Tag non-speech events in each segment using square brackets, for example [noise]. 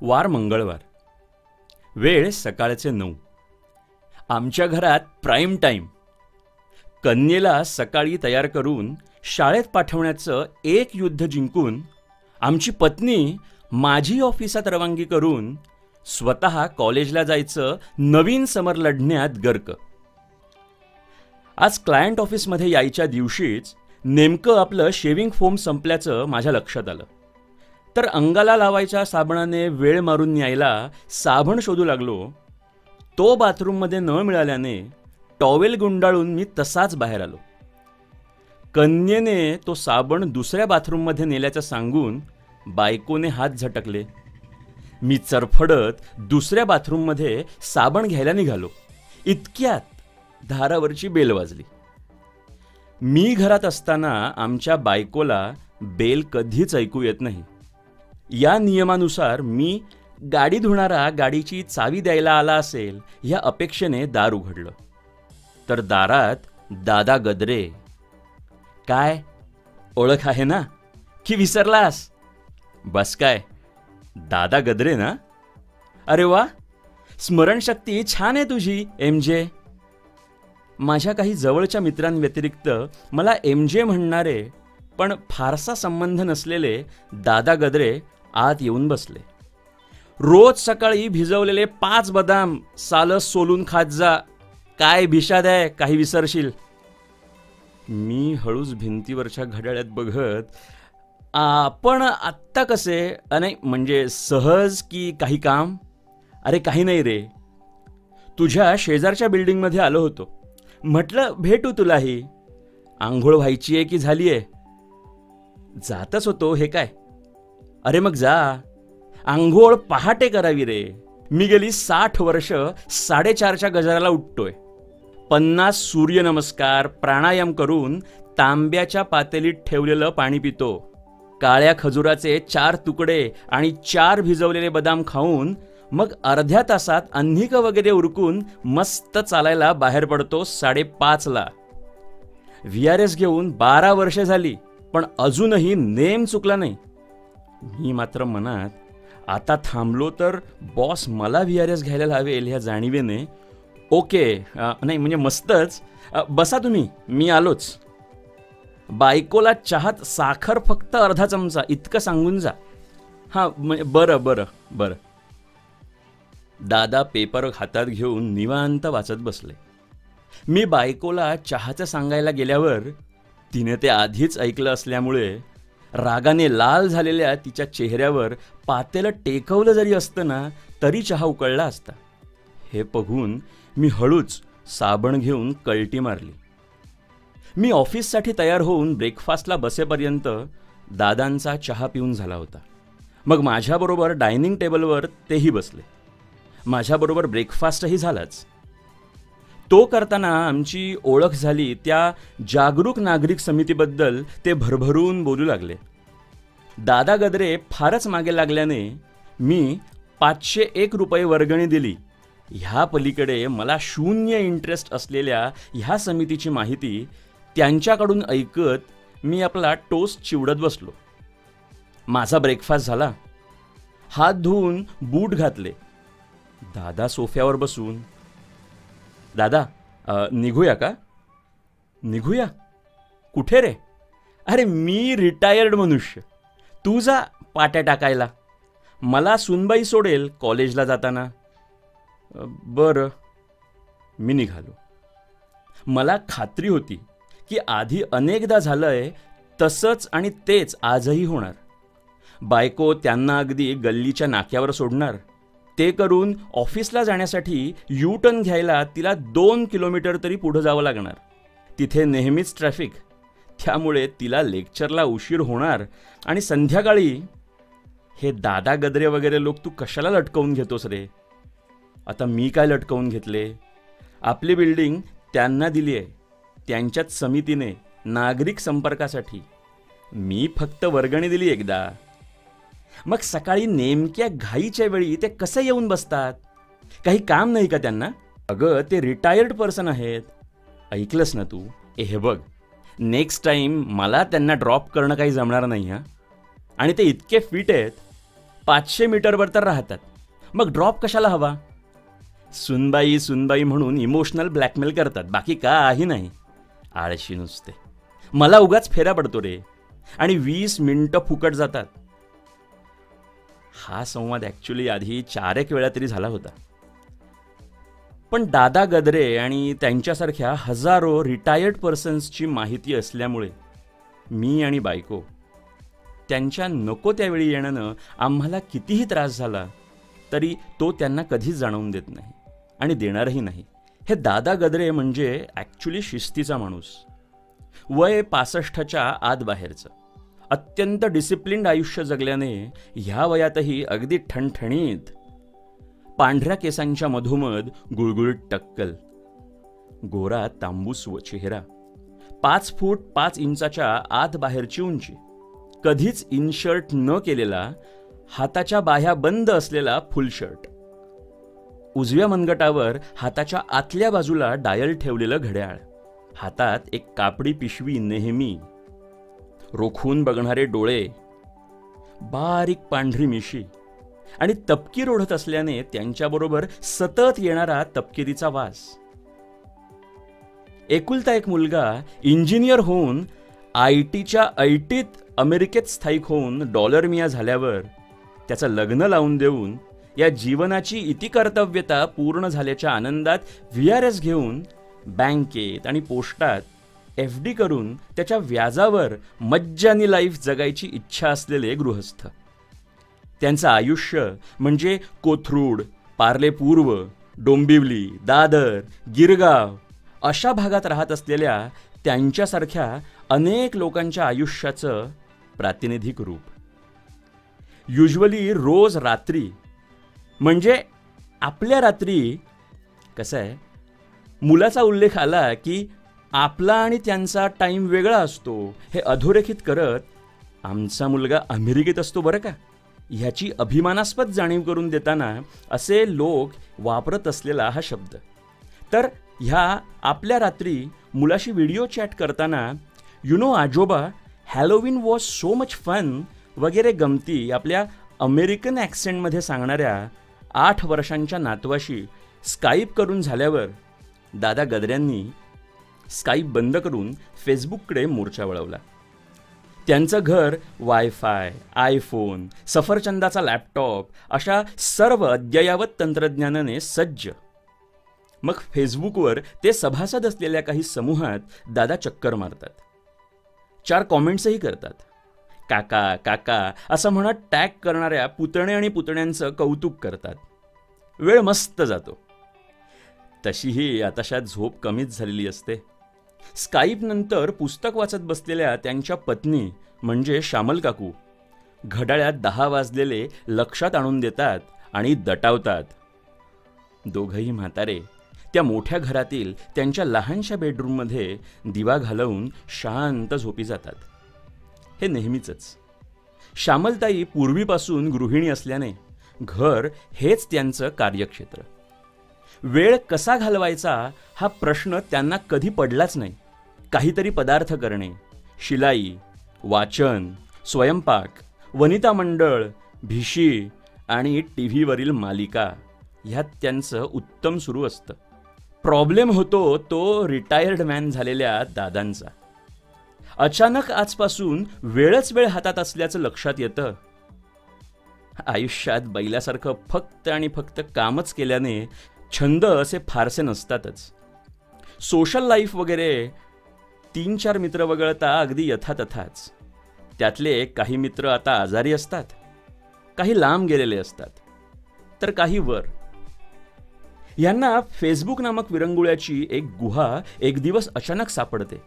वार मंगळवार. वेळ सकाळचे नऊ. आमच्या घरात प्राईम टाईम. कन्येला सकाळी तयार करून शाळेत पाठवण्याचं एक युद्ध जिंकून आमची पत्नी माझी ऑफिसात रवानगी करून स्वतः कॉलेजला जायचं नवीन समर लढण्यात गर्क. आज क्लायंट ऑफिसमध्ये यायच्या दिवशीच नेमकं आपलं शेविंग फोम संपल्याचं माझ्या लक्षात आलं. तर अंगाला लावायच्या साबणाने वेळ मारून न्यायला साबण शोधू लागलो. तो बाथरूममध्ये न मिळाल्याने टॉवेल गुंडाळून मी तसाच बाहेर आलो. कन्येने तो साबण दुसऱ्या बाथरूममध्ये नेल्याचं सांगून बायकोने हात झटकले. मी चरफडत दुसऱ्या बाथरूममध्ये साबण घ्यायला निघालो. इतक्यात धारावरची बेल वाजली. मी घरात असताना आमच्या बायकोला बेल कधीच ऐकू येत नाही. या नियमानुसार मी गाडी धुणारा गाडीची चावी द्यायला आला असेल या अपेक्षेने दार उघडलं. तर दारात दादा गदरे काय? ओळख आहे ना? की विसरलास? बस काय? दादा गदरे ना? अरे वा! स्मरणशक्ती छान आहे तुझी एम जे. माझ्या काही जवळच्या मित्रांव्यतिरिक्त मला एम जे म्हणणारे पण फारसा संबंध नसलेले दादा गदरे आत येऊन बसले. रोज सकाळी भिजवलेले पाच बदाम सालस सोलून खात जा. काय भिषाद आहे काही विसरशील. मी हळूच भिंतीवरच्या घड्याळ्यात बघत आपण आत्ता कसे? नाही म्हणजे सहज की काही काम? अरे काही नाही रे. तुझ्या शेजारच्या बिल्डिंगमध्ये आलो होतो. म्हटलं भेटू तुलाही. आंघोळ व्हायची आहे की झाली आहे जातच होतो हे काय? अरे मग जा. आंघोळ पहाटे करावी रे. मी गेली साठ वर्ष साडेचारच्या गजराला उठतोय. पन्नास सूर्यनमस्कार प्राणायाम करून तांब्याच्या पातेलीत ठेवलेलं पाणी पितो. काळ्या खजुराचे चार तुकडे आणि चार भिजवलेले बदाम खाऊन मग अर्ध्या तासात अन्निक वगैरे उरकून मस्त चालायला बाहेर पडतो साडेपाचला व्ही आर एस घेऊन बारा वर्षे झाली पण अजूनही नेम चुकला नाही. मी मात्र मनात आता थांबलो तर बॉस मला व्ही आर एस घ्यायला लावेल ह्या जाणीवेने. ओके नाही म्हणजे मस्तच. बसा तुम्ही मी आलोच. बायकोला चहात साखर फक्त अर्धा चमचा इतकं सांगून जा. हां बरं बरं बरं. दादा पेपर हातात घेऊन निवांत वाचत बसले. मी बायकोला चहाचं सांगायला गेल्यावर तिने ते आधीच ऐकलं असल्यामुळे रागाने लाल झालेल्या तिच्या चेहऱ्यावर पातेलं टेकवलं जरी असतं ना तरी चहा उकळला असता. हे बघून मी हळूच साबण घेऊन कळटी मारली. मी ऑफिससाठी तयार होऊन ब्रेकफास्टला बसेपर्यंत दादांचा चहा पिऊन झाला होता. मग माझ्याबरोबर डायनिंग टेबलवर तेही बसले. माझ्याबरोबर ब्रेकफास्टही झालाच. तो करताना आमची ओळख झाली त्या जागरूक नागरिक समितीबद्दल ते भरभरून बोलू लागले. दादा गद्रे फारच मागे लागल्याने मी पाचशे एक रुपये वर्गणी दिली. ह्या पलीकडे मला शून्य इंटरेस्ट असलेल्या ह्या समितीची माहिती त्यांच्याकडून ऐकत मी आपला टोस्ट चिवडत बसलो. माझा ब्रेकफास्ट झाला. हात धुवून बूट घातले. दादा सोफ्यावर बसून दादा निघूया का? निघूया? कुठे रे? अरे मी रिटायर्ड मनुष्य. तू जा पाट्या टाकायला. मला सुनबाई सोडेल कॉलेजला जाताना. बरं. मी निघालो. मला खात्री होती की आधी अनेकदा झालं आहे तसंच आणि तेच आजही होणार. बायको त्यांना अगदी गल्लीच्या नाक्यावर सोडणार. ते करून ऑफिसला जाण्यासाठी यू टर्न घ्यायला तिला दोन किलोमीटर तरी पुढं जावं लागणार. तिथे नेहमीच ट्रॅफिक त्यामुळे तिला लेक्चरला उशीर होणार आणि संध्याकाळी हे दादा गदरे वगैरे लोक तू कशाला लटकवून घेतोस रे? आता मी काय लटकवून घेतले? आपली बिल्डिंग त्यांना दिली आहे. त्यांच्याच समितीने नागरिक संपर्कासाठी. मी फक्त वर्गणी दिली एकदा. मग सकाळी नेमक्या घाईच्या वेळी ते कसे येऊन बसतात? काही काम नाही का त्यांना? अगं ते रिटायर्ड पर्सन आहेत. ऐकलंस ना तू? ए हे बघ. नेक्स्ट टाईम मला त्यांना ड्रॉप करणं काही जमणार नाही हां? आणि ते इतके फिट आहेत. पाचशे मीटरवर तर राहतात. मग ड्रॉप कशाला हवा? सुनबाई सुनबाई म्हणून इमोशनल ब्लॅकमेल करतात. बाकी काही नाही. आळशी नुसते. मला उगाच फेरा पडतो रे. आणि वीस मिनटं फुकट जातात. हा संवाद ॲक्च्युली आधी चार एक वेळा तरी झाला होता. पण दादा गदरे आणि त्यांच्यासारख्या हजारो रिटायर्ड पर्सन्सची माहिती असल्यामुळे मी आणि बायको त्यांच्या नको त्यावेळी येण्यानं आम्हाला कितीही त्रास झाला तरी तो त्यांना कधीच जाणवून देत नाही आणि देणारही नाही. हे दादा गदरे म्हणजे ॲक्च्युली शिस्तीचा माणूस. वय पासष्टच्या आत बाहेरचं. अत्यंत डिसिप्लिन्ड आयुष्य जगल्याने ह्या वयातही अगदी ठणठणीत पांढऱ्या केसांच्या मधोमध गुळगुळीत टक्कल. गोरा तांबूस व चेहरा. पाच फूट पाच इंचाच्या आत बाहेरची उंची. कधीच इनशर्ट न केलेला हाताच्या बाह्या बंद असलेला फुल शर्ट. उजव्या मनगटावर हाताच्या आतल्या बाजूला डायल ठेवलेलं घड्याळ. हातात एक कापडी पिशवी नेहमी. रोखून बघणारे डोळे बारीक पांढरी मिशी आणि तपकीर ओढत असल्याने त्यांच्याबरोबर सतत येणारा तपकिरीचा वास. एकुलता एक मुलगा इंजिनियर होऊन आय टीच्या ऐटीत अमेरिकेत स्थायिक होऊन डॉलर मिया झाल्यावर त्याचं लग्न लावून देऊन या जीवनाची इतिकर्तव्यता पूर्ण झाल्याच्या आनंदात व्ही आर एस घेऊन बँकेत आणि पोस्टात एफ डी करून त्याच्या व्याजावर मज्जानी लाईफ जगायची इच्छा असलेले गृहस्थ. त्यांचं आयुष्य म्हणजे कोथरूड पार्ले पूर्व डोंबिवली दादर गिरगाव अशा भागात राहत असलेल्या त्यांच्यासारख्या अनेक लोकांच्या आयुष्याचं प्रातिनिधिक रूप. युजली रोज रात्री म्हणजे आपल्या रात्री कसं आहे? मुलाचा उल्लेख आला की आपला आणि त्यांचा टाईम वेगळा असतो हे अधोरेखित करत आमचा मुलगा अमेरिकेत असतो बरं का? ह्याची अभिमानास्पद जाणीव करून देताना असे लोक वापरत असलेला हा शब्द. तर ह्या आपल्या रात्री मुलाशी व्हिडिओ चॅट करताना यु नो आजोबा Halloween was so much fun वगैरे गमती आपल्या अमेरिकन ॲक्सेंटमध्ये सांगणाऱ्या आठ वर्षांच्या नातवाशी स्काईप करून झाल्यावर दादा गदऱ्यांनी स्काईप बंद करून फेसबुककडे मोर्चा वळवला. त्यांचं घर वायफाय आयफोन सफरचंदाचा लॅपटॉप अशा सर्व अद्ययावत तंत्रज्ञानाने सज्ज. मग फेसबुकवर ते सभासद असलेल्या काही समूहात दादा चक्कर मारतात. चार कॉमेंट्सही करतात. काका काका असं म्हणत टॅग करणाऱ्या पुतणे आणि पुतण्यांचं कौतुक करतात. वेळ मस्त जातो. तशीही आताशात झोप कमीच झालेली असते. स्काईप नंतर पुस्तक वाचत बसलेल्या त्यांच्या पत्नी म्हणजे श्यामल काकू. घड्याळ्यात दहा वाजलेले लक्षात आणून देतात आणि दटावतात. दोघही म्हातारे त्या मोठ्या घरातील त्यांच्या लहानशा बेडरूममध्ये दिवा घालवून शांत झोपी जातात. हे नेहमीचंच. श्यामलताई पूर्वीपासून गृहिणी असल्याने घर हेच त्यांचं कार्यक्षेत्र. वेळ कसा घालवायचा हा प्रश्न त्यांना कधी पडलाच नाही. काहीतरी पदार्थ करणे शिलाई वाचन स्वयंपाक वनिता मंडळ भिशी आणि टी व्हीवरील मालिका ह्यात त्यांचं उत्तम सुरू असतं. प्रॉब्लेम होतो तो रिटायर्ड मॅन झालेल्या दादांचा. अचानक आजपासून वेळच वेळ हातात असल्याचं लक्षात येतं. आयुष्यात बैलासारखं फक्त आणि फक्त कामच केल्याने छंद असे फारसे नसतातच. सोशल लाईफ वगैरे तीन चार मित्र वगळता अगदी यथातथाच. त्यातले काही मित्र आता आजारी असतात. काही लांब गेलेले असतात. तर काही वर. यांना फेसबुक नामक विरंगुळ्याची एक गुहा एक दिवस अचानक सापडते.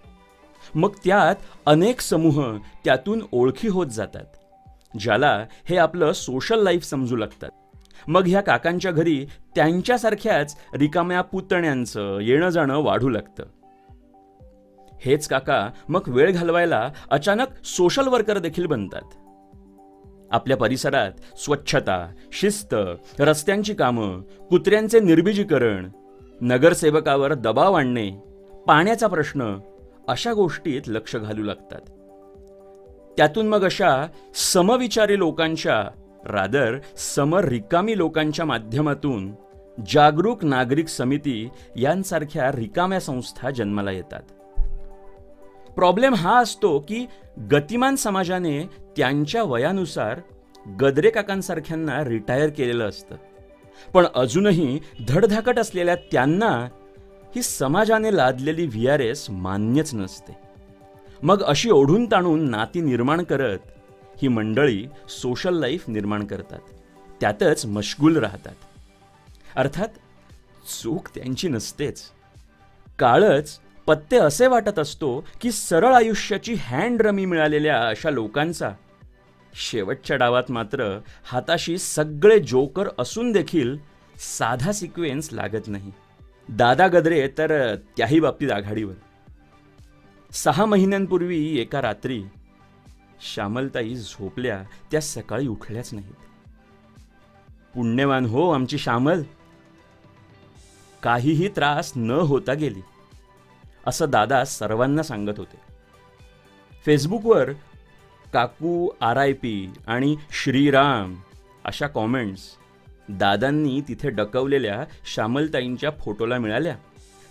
मग त्यात अनेक समूह त्यातून ओळखी होत जातात. ज्याला हे आपलं सोशल लाईफ समजू लागतात. मग ह्या काकांच्या घरी त्यांच्यासारख्याच रिकाम्या पुतण्यांचं येणं जाणं वाढू लागतं. हेच काका मग वेळ घालवायला अचानक सोशल वर्कर देखील बनतात. आपल्या परिसरात स्वच्छता शिस्त रस्त्यांची कामं कुत्र्यांचे निर्बीजीकरण नगरसेवकावर दबाव आणणे पाण्याचा प्रश्न अशा गोष्टीत लक्ष घालू लागतात. त्यातून मग अशा समविचारी लोकांच्या रादर समर रिकामी लोकांच्या माध्यमातून जागरूक नागरिक समिती यांसारख्या रिकाम्या संस्था जन्माला येतात. प्रॉब्लेम हा असतो की गतिमान समाजाने त्यांच्या वयानुसार गदरे काकांसारख्यांना रिटायर केलेलं असतं. पण अजूनही धडधाकट असलेल्या त्यांना ही समाजाने लादलेली व्ही आर एस मान्यच नसते. मग अशी ओढून ताणून नाती निर्माण करत ही मंडळी सोशल लाईफ निर्माण करतात. त्यातच मशगूल राहतात. अर्थात चूक त्यांची नसतेच. काळच पत्ते असे वाटत असतो की सरळ आयुष्याची हँड रमी मिळालेल्या अशा लोकांचा. शेवटच्या डावात मात्र हाताशी सगळे जोकर असून देखील साधा सिक्वेन्स लागत नाही. दादा गद्रे तर त्याही बाबतीत आघाडीवर. सहा महिन्यांपूर्वी एका रात्री श्यामलताई झोपल्या त्या सकाळी उठल्याच नाहीत. पुण्यवान हो आमची श्यामल. काहीही त्रास न होता गेली असं दादा सर्वांना सांगत होते. फेसबुकवर काकू आर आय पी आणि श्रीराम अशा कॉमेंट्स दादांनी तिथे डकवलेल्या श्यामलताईंच्या फोटोला मिळाल्या.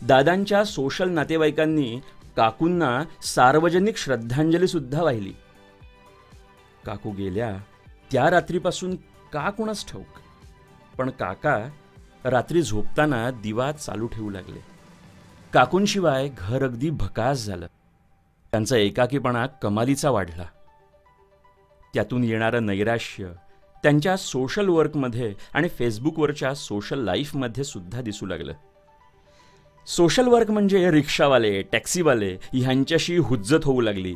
दादांच्या सोशल नातेवाईकांनी काकूंना सार्वजनिक श्रद्धांजलीसुद्धा वाहिली. काकू गेल्या त्या रात्रीपासून का कुणास ठाऊक? पण काका रात्री झोपताना दिवा चालू ठेवू लागले. काकूंशिवाय घर अगदी भकास झालं. त्यांचा एकाकीपणा कमालीचा वाढला. त्यातून येणारं नैराश्य त्यांच्या सोशल वर्कमध्ये आणि फेसबुकवरच्या सोशल लाईफमध्ये सुद्धा दिसू लागलं. सोशल वर्क म्हणजे रिक्षावाले टॅक्सीवाले ह्यांच्याशी हुज्जत होऊ लागली.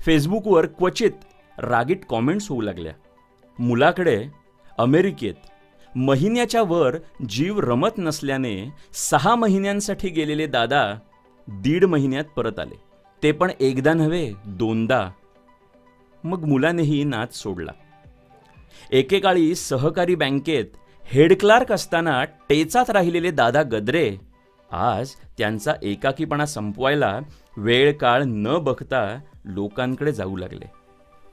फेसबुकवर क्वचित रागीट कॉमेंट्स होऊ लागल्या. मुलाकडे अमेरिकेत महिन्याच्या वर जीव रमत नसल्याने सहा महिन्यांसाठी गेलेले दादा दीड महिन्यात परत आले. ते पण एकदा नव्हे दोनदा. मग मुलानेही नाच सोडला. एकेकाळी सहकारी बँकेत हेड क्लार्क असताना टेचात राहिलेले दादा गद्रे आज त्यांचा एकाकीपणा संपवायला वेळ काळ न बघता लोकांकडे जाऊ लागले.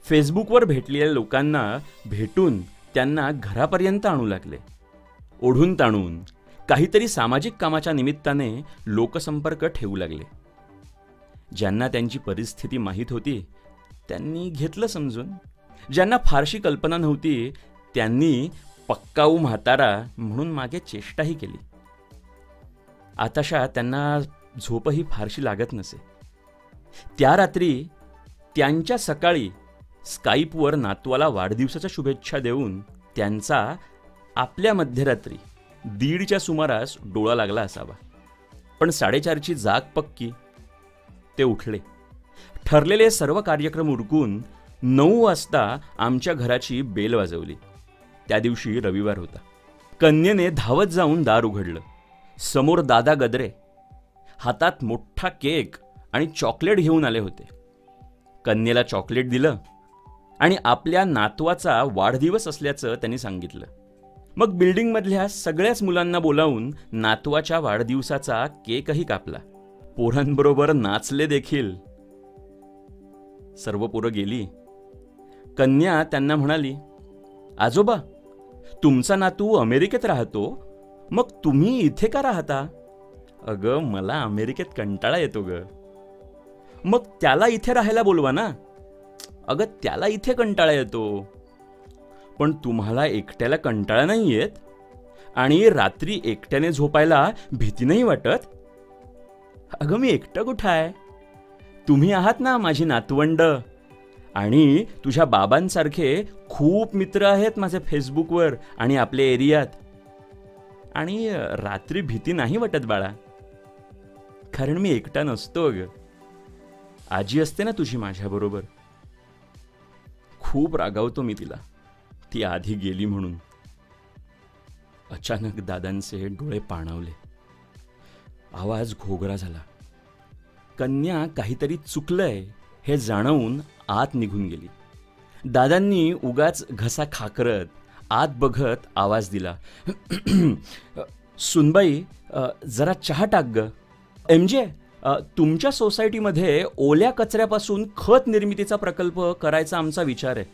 फेसबुकवर भेटलेल्या लोकांना भेटून त्यांना घरापर्यंत आणू लागले. ओढून ताणून काहीतरी सामाजिक कामाच्या निमित्ताने लोकसंपर्क ठेवू लागले. ज्यांना त्यांची परिस्थिती माहीत होती त्यांनी घेतलं समजून. ज्यांना फारशी कल्पना नव्हती त्यांनी पक्काऊ म्हातारा म्हणून मागे चेष्टाही केली. आताशा त्यांना झोपही फारशी लागत नसे. त्या रात्री त्यांच्या सकाळी स्काईपवर नातवाला वाढदिवसाच्या शुभेच्छा देऊन त्यांचा आपल्या मध्यरात्री दीडच्या सुमारास डोळा लागला असावा. पण साडेचारची जाग पक्की. ते उठले. ठरलेले सर्व कार्यक्रम उरकून नऊ वाजता आमच्या घराची बेल वाजवली. त्या दिवशी रविवार होता. कन्येने धावत जाऊन दार उघडलं. समोर दादा गदरे. हातात मोठा केक आणि चॉकलेट घेऊन आले होते. कन्येला चॉकलेट दिलं. आणि आपल्या नातवाचा वाढदिवस असल्याचं त्यांनी सांगितलं. मग बिल्डिंगमधल्या सगळ्याच मुलांना बोलावून नातवाच्या वाढदिवसाचा केकही कापला. पोरांबरोबर नाचले देखील. सर्व पोरं गेली. कन्या त्यांना म्हणाली आजोबा तुमचा नातू अमेरिकेत राहतो मग तुम्ही इथे का राहता? अगं मला अमेरिकेत कंटाळा येतो ग. मग त्याला इथे राहायला बोलवा ना. अगं त्याला इथे कंटाळा येतो. पण तुम्हाला एकट्याला कंटाळा नाही येत आणि रात्री एकट्याने झोपायला भीती नाही वाटत? अगं मी एकटं कुठं आहे तुम्ही आहात ना माझी नातवंड. आणि तुझ्या बाबांसारखे खूप मित्र आहेत माझ्या फेसबुकवर आणि आपल्या एरियात. आणि रात्री भीती नाही वाटत बाळा. कारण मी एकटा नसतो ग आजी असते ना तुझी माझ्याबरोबर. खूप रागावतो मी तिला. ती आधी गेली म्हणून. अचानक दादांचे डोळे पाणवले. आवाज घोगरा झाला. कन्या काहीतरी चुकलंय हे जाणवून आत निघून गेली. दादांनी उगाच घसा खाकरत आत बघत आवाज दिला. [clears throat] सुनबाई जरा चहा टाक ग. एम जे तुमच्या सोसायटीमध्ये ओल्या कचऱ्यापासून खत निर्मितीचा प्रकल्प करायचा आमचा विचार आहे.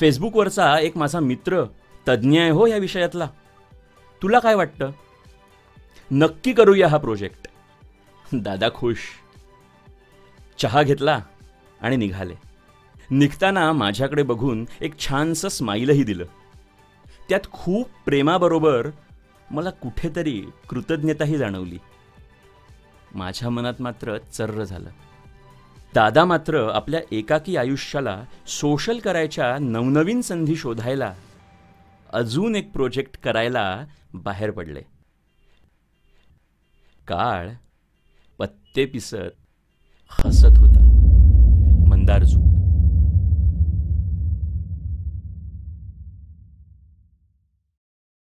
फेसबुकवरचा एक माझा मित्र तज्ज्ञ आहे हो या विषयातला. तुला काय वाटतं? नक्की करूया हा प्रोजेक्ट. दादा खुश. चहा घेतला आणि निघाले. निघताना माझ्याकडे बघून एक छानसं स्माईलही दिलं. त्यात खूप प्रेमाबरोबर मला कुठेतरी कृतज्ञताही जाणवली. माझ्या मनात मात्र चर्र झालं. दादा मात्र आपल्या एकाकी आयुष्याला सोशल करायच्या नवनवीन संधी शोधायला अजून एक प्रोजेक्ट करायला बाहेर पडले. काळ पत्ते पिसत हसत होता. मंदार